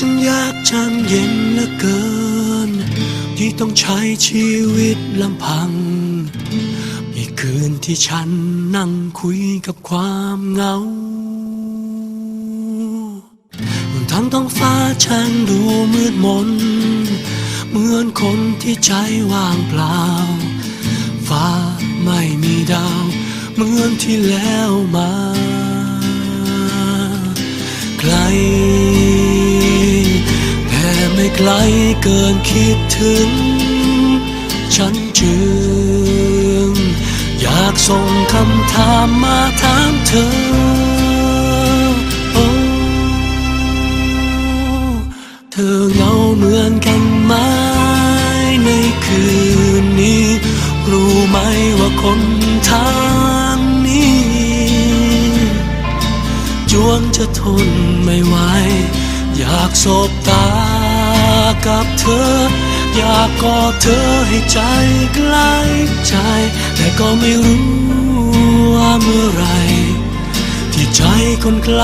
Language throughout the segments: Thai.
จึงยากจังเย็นเหลือเกิน ที่ต้องใช้ชีวิตลำพังอีคืนที่ฉันนั่งคุยกับความเหงาทั้งท้องฟ้าฉันดูมืดมน เหมือนคนที่ใจว่างเปล่า ฟ้าไม่มีดาว เหมือนที่แล้วมา ไกลเกินคิดถึง ฉันจึง อยากส่งคำถามมาถามเธอ เธอเหงาเหมือนกันไหมในคืนนี้ รู้ไหมว่าคนทางนี้ จวงจะทนไม่ไหวอยากสบตา กับเธอ อยากกอดเธอให้ใจใกล้ใจ แต่ก็ไม่รู้ว่าเมื่อไร ที่ใจคนไกล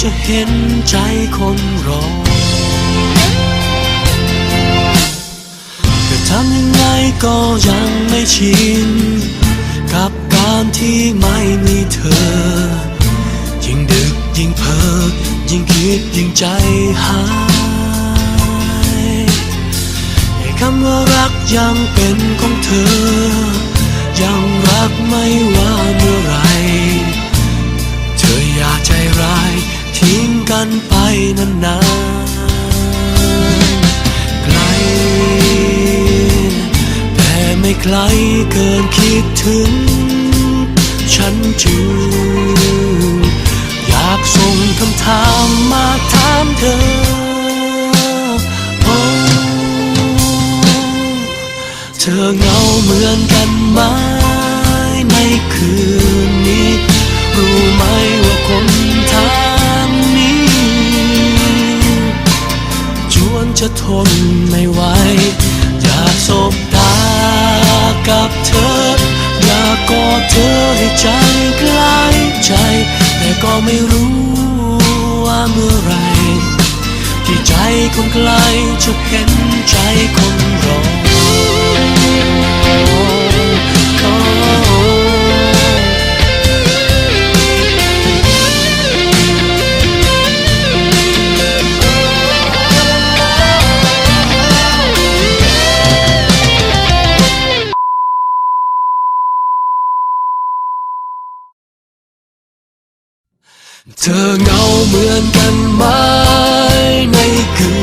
จะเห็นใจคนรอแต่ทำยังไงก็ยังไม่ชิน กับการที่ไม่มีเธอ ยิ่งดึกยิ่งเพ้อยิ่งคิดยิ่งใจหายำว่ารักยังเป็นของเธอ ยังรักไม่ว่าเมื่อไร เธออย่าใจร้ายทิ้งกันไปนานๆ ไกล แต่ไม่ไกลเกินคิดถึง ฉันจึงอยากส่งคำถามมาถามเธอ ธอเหงาเหมือนกันไหมในคืนนี้ รู้ไหมว่าคนทางนี้ ชวนจะทนไม่ไหว อยากสบตากับเธอ อยากกอดเธอให้ใจใกล้ใจ แต่ก็ไม่รู้ว่าเมื่อไหรที่ใจคนไกลจะเห็นใจคนรอ เธอเหงาเหมือนกันไหมในคื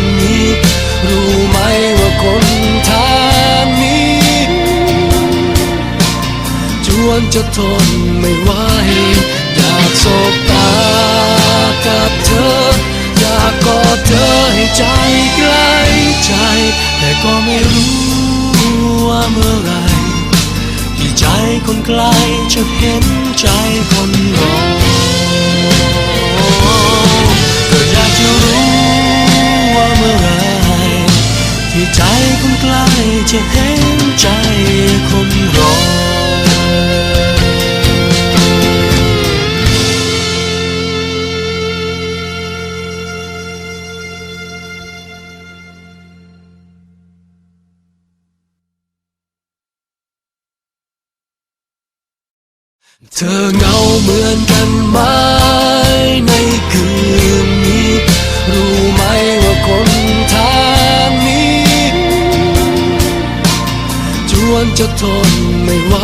นนี้ รู้ไหมว่าคนทางนี้จวนจะทนไม่ไหวอยากสบตากับเธอ อยากกอดเธอให้ใจใกล้ใจ แต่ก็ไม่รู้ว่าเมื่อไหรที่ใจคนไกลจะเห็นใจคนรอ ก็อยากจะรู้ว่าเมื่อไรที่ใจคนไกลจะเห็นใจคนรอ เธอเหงาเหมือนกันไหมในคืนนี้ รู้ไหมว่าคนทางนี้ จวนจะทนไม่ไหว